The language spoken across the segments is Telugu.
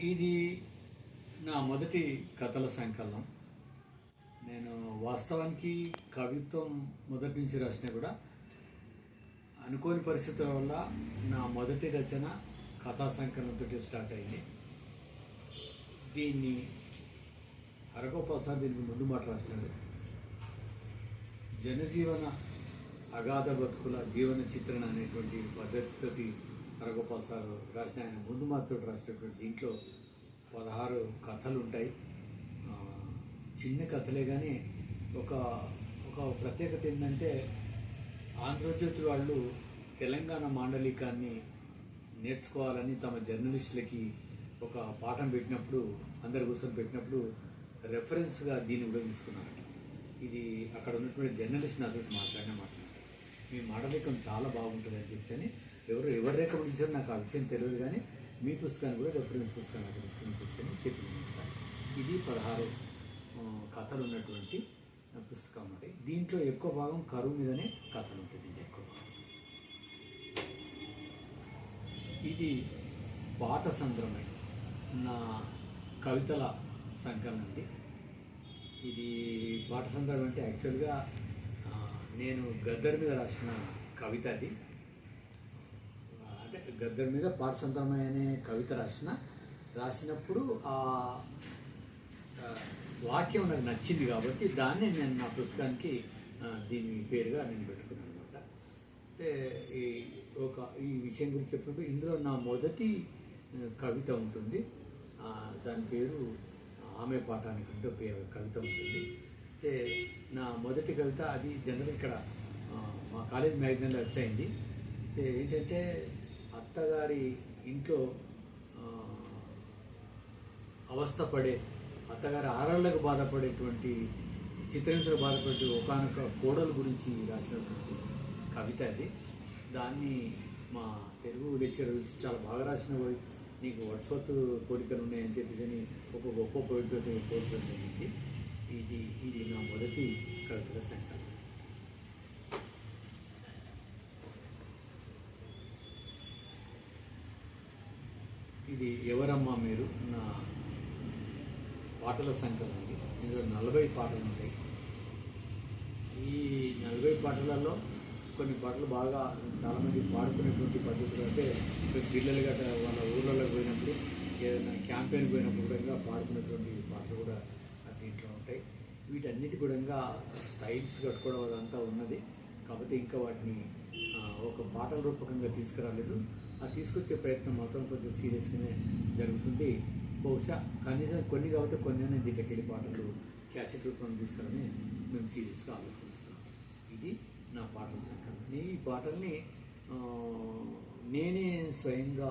ఇది నా మొదటి కథల సంకలనం. నేను వాస్తవానికి కవిత్వం మొదటి నుంచి రాసిన కూడా అనుకోని పరిస్థితుల వల్ల నా మొదటి రచన కథా సంకలనంతో స్టార్ట్ అయింది. దీన్ని అరగోపాసారి దీనికి ముందు మాట రాసినాడు. జనజీవన అగాధ బతుకుల జీవన చిత్రణ అనేటువంటి పద్ధతి నరగోపాల్ సార్ రాసిన ఆయన ముందు మాతో రాసినటువంటి దీంట్లో పదహారు కథలు ఉంటాయి. చిన్న కథలే కానీ ఒక ఒక ప్రత్యేకత ఏంటంటే ఆంధ్రజ్యోతి వాళ్ళు తెలంగాణ మాండలికాన్ని నేర్చుకోవాలని తమ జర్నలిస్టులకి ఒక పాఠం పెట్టినప్పుడు అందరి కూర్చొని పెట్టినప్పుడు రెఫరెన్స్గా దీన్ని కూడా తీసుకున్నారు. ఇది అక్కడ ఉన్నటువంటి జర్నలిస్ట్ నాతో మాట్లాడిన మాట్లాడారు మీ మాండలికం చాలా బాగుంటుంది అని చెప్పి ఎవరు ఎవరు రికమెండ్ చేశారో నాకు ఆ విషయం తెలియదు కానీ మీ పుస్తకాన్ని కూడా రెఫరెన్స్ పుస్తకాన్ని అక్కడ తీసుకుని చెప్పని చెప్పింది ఇది పదహారు కథలు ఉన్నటువంటి పుస్తకం అన్నమాట. దీంట్లో ఎక్కువ భాగం కరువు మీదనే కథలు ఉంటుంది దీంట్లో ఎక్కువ భాగం. ఇది పాట సంద్రమై నా కవితల సంకలనం అండి. ఇది పాట సందర్భం అంటే యాక్చువల్గా నేను గద్దర్ మీద రాసిన కవిత అది. గద్దర్ మీద పాట అనే కవిత రాసిన రాసినప్పుడు ఆ వాక్యం నాకు నచ్చింది కాబట్టి దాన్నే నేను నా పుస్తకానికి దీని పేరుగా నేను పెట్టుకున్నాను అనమాట అయితే ఈ ఒక ఈ విషయం గురించి చెప్పినప్పుడు ఇందులో నా మొదటి కవిత ఉంటుంది. దాని పేరు ఆమె పాఠానికి అంటే కవిత ఉంటుంది. అయితే నా మొదటి కవిత అది జనరల్ ఇక్కడ మా కాలేజ్ మ్యాగజైన్లో వచ్చాయింది అయితే ఏంటంటే అత్తగారి ఇంట్లో అవస్థపడే అత్తగారి ఆరాళ్ళకు బాధపడేటువంటి చిత్రహింసలు బాధపడే ఒకనొక కోడల గురించి రాసినటువంటి కవిత అది. దాన్ని మా తెలుగు లెక్చరర్ చాలా బాగా రాసిన నీకు వర్డ్స్వర్త్ కోరికలు ఉన్నాయని చెప్పేసి ఒక గొప్ప పోయితో పోల్చడం జరిగింది. ఇది ఇది నా మొదటి కవితల సంఖ్య ఇది ఎవరమ్మా మీరు నా పాటల సంకలనం ఉంది ఇందులో నలభై పాటలు ఉంటాయి. ఈ నలభై పాటలలో కొన్ని పాటలు బాగా చాలామంది పాడుకునేటువంటి పద్ధతులు అంటే పిల్లలు గట్రా వాళ్ళ ఊర్లలో పోయినప్పుడు ఏదైనా క్యాంపెయిన్ పోయినప్పుడు కూడా పాడుకునేటువంటి పాటలు కూడా దీంట్లో ఉంటాయి. వీటన్నిటి కూడా స్టైల్స్ కట్టుకోవడం అదంతా ఉన్నది. కాకపోతే ఇంకా వాటిని ఒక పాటల రూపకంగా తీసుకురాలేదు. ఆ తీసుకొచ్చే ప్రయత్నం మాత్రం కొంచెం సీరియస్గానే జరుగుతుంది. బహుశా కనీసం కొన్ని కాబట్టి కొన్ని అయినా దీంట్లోకి వెళ్ళి పాటలు క్యాసెట్ రూపంలో తీసుకురాని మేము సీరియస్గా ఆలోచిస్తున్నాం ఇది నా పాటల సంకలనం. ఈ పాటల్ని నేనే స్వయంగా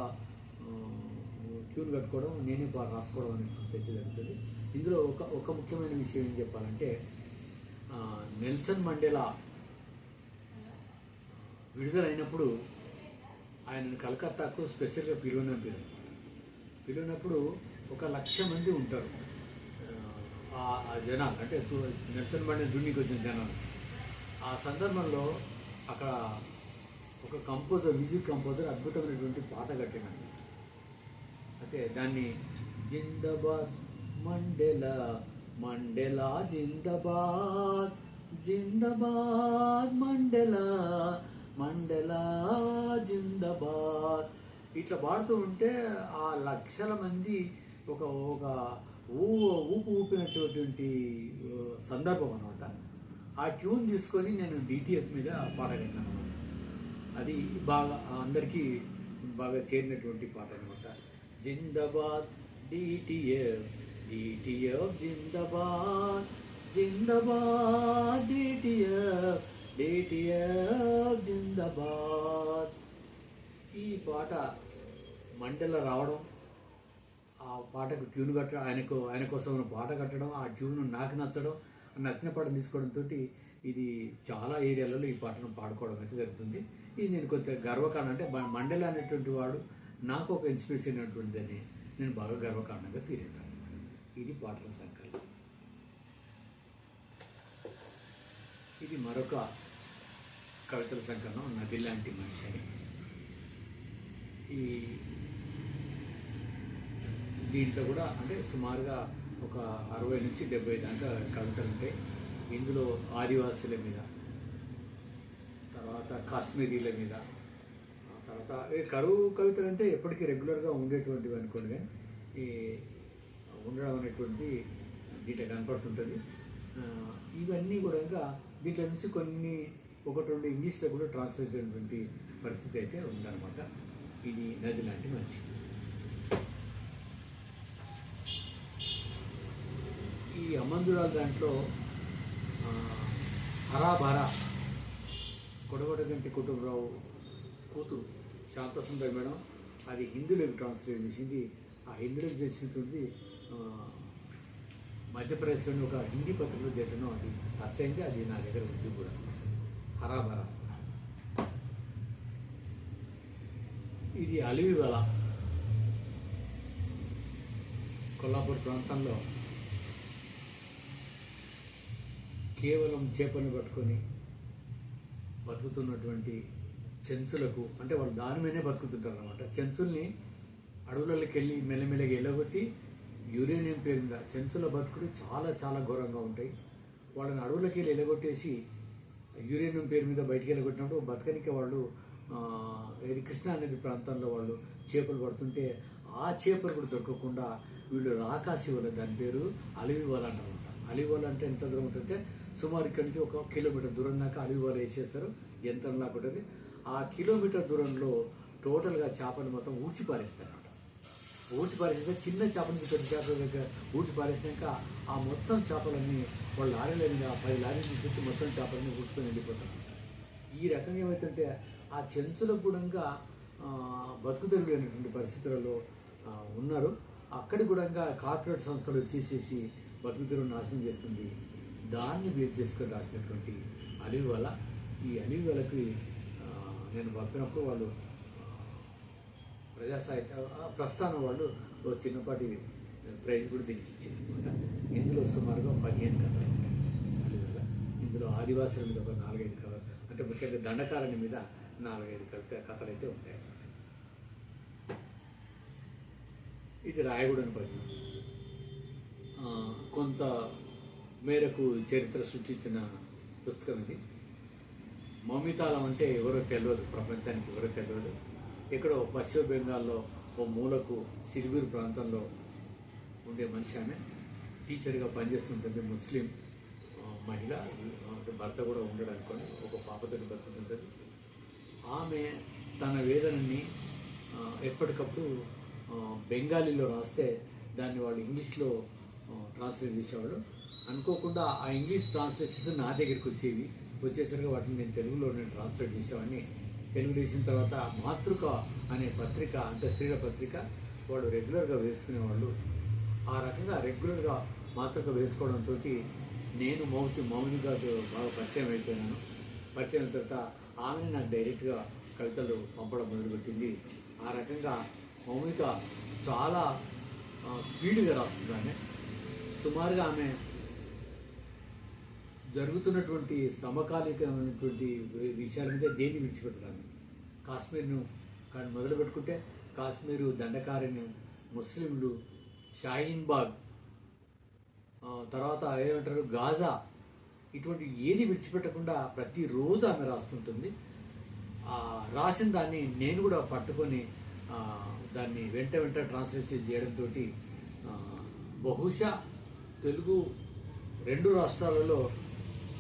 ట్యూన్ కట్టుకోవడం నేనే బాగా రాసుకోవడం అనేది జరుగుతుంది. ఇందులో ఒక ఒక ముఖ్యమైన విషయం ఏం చెప్పాలంటే నెల్సన్ మండేలా విడుదలైనప్పుడు ఆయనను కలకత్తాకు స్పెషల్గా పిలువనంపారు పిలువనప్పుడు ఒక లక్ష మంది ఉంటారు. ఆ జనాలు అంటే నెల్సన్ మండే దున్నికి వచ్చిన జనాలు. ఆ సందర్భంలో అక్కడ ఒక కంపోజర్ మ్యూజిక్ కంపోజర్ అద్భుతమైనటువంటి పాట కట్టినాడు. అయితే దాన్ని జిందాబాద్ మండేలా మండేలా జిందాబాద్ జిందాబాద్ మండేలా మండెలా ఇట్లా పాడుతూ ఉంటే ఆ లక్షల మంది ఒక ఒక ఊ ఊపు ఊపినటువంటి సందర్భం అనమాట ఆ ట్యూన్ తీసుకొని నేను డిటిఎఫ్ మీద పాడగలిగాను అది బాగా అందరికీ బాగా చేరినటువంటి పాట అనమాట జిందాబాద్ డిటిఎఫ్ డిటిఎఫ్ జిందాబాద్ జిందాబాద్ డిటిఎఫ్ డిటిఎఫ్ జిందాబాద్. ఈ పాట మండల రావడం ఆ పాటకు ట్యూన్ కట్టడం ఆయనకు ఆయన కోసం పాట కట్టడం ఆ ట్యూన్ నాకు నచ్చడం నచ్చిన పాటను తీసుకోవడంతో ఇది చాలా ఏరియాలలో ఈ పాటను పాడుకోవడం అయితే జరుగుతుంది. ఇది నేను కొంత గర్వకారణం. అంటే మండల అనేటువంటి వాడు నాకు ఒక ఇన్స్పిరేషన్ అయినటువంటిదని నేను బాగా గర్వకారణంగా ఫీల్ అవుతాను. ఇది పాటల సంకల్పం ఇది మరొక కవితల సంకలనం నది లాంటి మనిషి అని. ఈ దీంట్లో కూడా అంటే సుమారుగా ఒక అరవై నుంచి డెబ్బై దాకా కవితలు ఉంటాయి. ఇందులో ఆదివాసుల మీద తర్వాత కాశ్మీరీల మీద తర్వాత కరువు కవితలు అంటే ఎప్పటికీ రెగ్యులర్గా ఉండేటువంటివి అనుకోండి కానీ ఈ ఉండడం అనేటువంటి దీంట్లో కనపడుతుంటుంది. ఇవన్నీ కూడా ఇంకా దీంట్లో నుంచి కొన్ని ఒకటి రెండు ఇంగ్లీష్లో కూడా ట్రాన్స్లేట్ అయినటువంటి పరిస్థితి అయితే ఉందన్నమాట. ఇది నది లాంటి మనిషి ఈ అమ్మందురాల దాంట్లో హరాభరా కొడగొడగంటి కుటుంబరావు కూతురు శాంతసుందర్ మేడం అది హిందీలోకి ట్రాన్స్లేట్ చేసింది. ఆ హిందీలోకి చేసినటువంటి మధ్యప్రదేశ్లోని ఒక హిందీ పత్రికలో చేయడం అది అచ్చయింది అది నా దగ్గర ఉంది కూడా. హరాభరా. ఇది అలివివల కొల్లాపూర్ ప్రాంతంలో కేవలం చేపలను పట్టుకొని బతుకుతున్నటువంటి చెంచులకు అంటే వాళ్ళు దాని మీదనే బతుకుతుంటారు అనమాట చెంచుల్ని అడవులకి వెళ్ళి మెల్లమెల్లగా ఎల్లగొట్టి యురేనియం పేరు మీద చెంచుల బతుకులు చాలా చాలా ఘోరంగా ఉంటాయి. వాళ్ళని అడవులకి వెళ్ళి ఎలగొట్టేసి యురేనియం పేరు మీద బయటికి వెళ్ళగొట్టినప్పుడు బతకనికి వాళ్ళు ఆ, ఇది కృష్ణా నది ప్రాంతంలో వాళ్ళు చేపలు పడుతుంటే ఆ చేపలు కూడా దొరకకుండా వీళ్ళు రాకాసి వల దాని పేరు అలివి వాళ్ళు అంటారు. అలీవాల్ అంటే ఎంత దూరం ఉంటుందంటే సుమారు ఇక్కడి నుంచి ఒక కిలోమీటర్ దూరం దాకా అలీవాల్ వేసేస్తారు. యంత్రం లాగా ఉంటుంది? ఆ కిలోమీటర్ దూరంలో టోటల్గా చేపలు మొత్తం ఊడ్చి పారేస్తారు అన్నమాట ఊడ్చి పారేసినాక చిన్న చేప నుంచి పెద్ద చేపల దగ్గర ఊడ్చి పారేసినాక ఆ మొత్తం చేపలన్నీ వాళ్ళు లారీల పది లారీలు తీసుకొచ్చి మొత్తం చేపలన్నీ ఊడ్చుకొని వెళ్ళిపోతారు. ఈ రకంగా ఏమైతుంటే ఆ చెంచులకు కూడా బతుకు అనేటువంటి పరిస్థితులలో ఉన్నారు. అక్కడ కూడా కార్పొరేట్ సంస్థలు వచ్చేసేసి బతుకుదీరు నాశనం చేస్తుంది. దాన్ని బేస్ చేసుకొని రాసినటువంటి అలివి వల. ఈ అలివి వలకి నేను పంపినప్పుడు వాళ్ళు ఆ, ప్రజా సాహిత్య ప్రస్థానం వాళ్ళు చిన్నపాటి ప్రైజ్ కూడా దీనికి ఇచ్చింది అనమాట ఇందులో సుమారుగా పదిహేను కథలు ఉంటాయి. ఇందులో ఆదివాసుల మీద ఒక నాలుగైదు కథలు అంటే ముఖ్యంగా దండకారణి మీద నాలుగైదు కథ కథలు అయితే ఉంటాయి. ఇది రాయగూడని పద్యం కొంత మేరకు చరిత్ర సృష్టించిన పుస్తకం ఇది. మమితాలం అంటే ఎవరో తెలియదు ప్రపంచానికి ఎవరో తెలియదు ఎక్కడో పశ్చిమ బెంగాల్లో ఓ మూలకు సిరిగూరు ప్రాంతంలో ఉండే మనిషి ఆమె. టీచర్గా పనిచేస్తుంటుంది ముస్లిం మహిళ. భర్త కూడా ఉండడానికి ఒక పాపతో బతుకుతుంటుంది. ఆమె తన వేదనని ఎప్పటికప్పుడు బెంగాలీలో రాస్తే దాన్ని వాళ్ళు ఇంగ్లీష్లో ట్రాన్స్లేట్ చేసేవాడు. అనుకోకుండా ఆ ఇంగ్లీష్ ట్రాన్స్లేషన్స్ నా దగ్గరికి వచ్చేవి. వచ్చేసరికి వాటిని నేను తెలుగులో నేను ట్రాన్స్లేట్ చేసేవాడిని. తెలుగు చేసిన తర్వాత మాతృక అనే పత్రిక అంటే స్త్రీల పత్రిక వాళ్ళు రెగ్యులర్గా వేసుకునేవాళ్ళు. ఆ రకంగా రెగ్యులర్గా మాతృక వేసుకోవడంతో నేను మౌతి మౌనిగా బాగా పరిచయం అయిపోయినాను. పరిచయం అయిన తర్వాత ఆమె నాకు డైరెక్ట్గా కవితలు పంపడం మొదలుపెట్టింది. ఆ రకంగా మౌనిక చాలా స్పీడ్గా రాస్తుంది సుమారుగా ఆమె జరుగుతున్నటువంటి సమకాలికమైనటువంటి విషయాల మీద దేన్ని విడిచిపెడతాను కాశ్మీర్ను కానీ మొదలు పెట్టుకుంటే కాశ్మీరు దండకారణ్యం ముస్లింలు షాహీన్ బాగ్ తర్వాత ఏమంటారు గాజా ఇటువంటి ఏది విడిచిపెట్టకుండా ప్రతిరోజు ఆమె రాస్తుంటుంది. రాసిన దాన్ని నేను కూడా పట్టుకొని దాన్ని వెంట వెంట ట్రాన్స్లేషన్ చేయడంతో బహుశా తెలుగు రెండు రాష్ట్రాలలో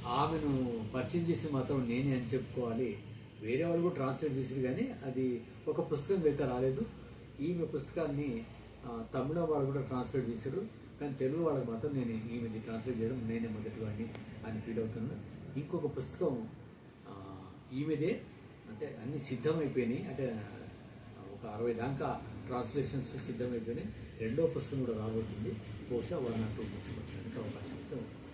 ఆమెను పరిచయం చేసి మాత్రం నేనే అని చెప్పుకోవాలి. వేరే వాళ్ళు కూడా ట్రాన్స్లేట్ చేసింది కానీ అది ఒక పుస్తకం అయితే రాలేదు. ఈమె పుస్తకాన్ని తమిళ వాళ్ళు కూడా ట్రాన్స్లేట్ చేశారు కానీ తెలుగు వాళ్ళకి మాత్రం నేను ఈమెది ట్రాన్స్లేట్ చేయడం నేనే మొదటి వాడిని అని ఫీల్ అవుతున్నాను. ఇంకొక పుస్తకం ఈమెదే. అంటే అన్ని సిద్ధమైపోయినాయి. అంటే ఒక అరవై దాకా ట్రాన్స్లేషన్స్ సిద్ధమైపోయినాయి. రెండో పుస్తకం కూడా రాబోతుంది. బహుశా వన్ ఆర్ టూ పుస్తకం అవకాశం అయితే ఉంది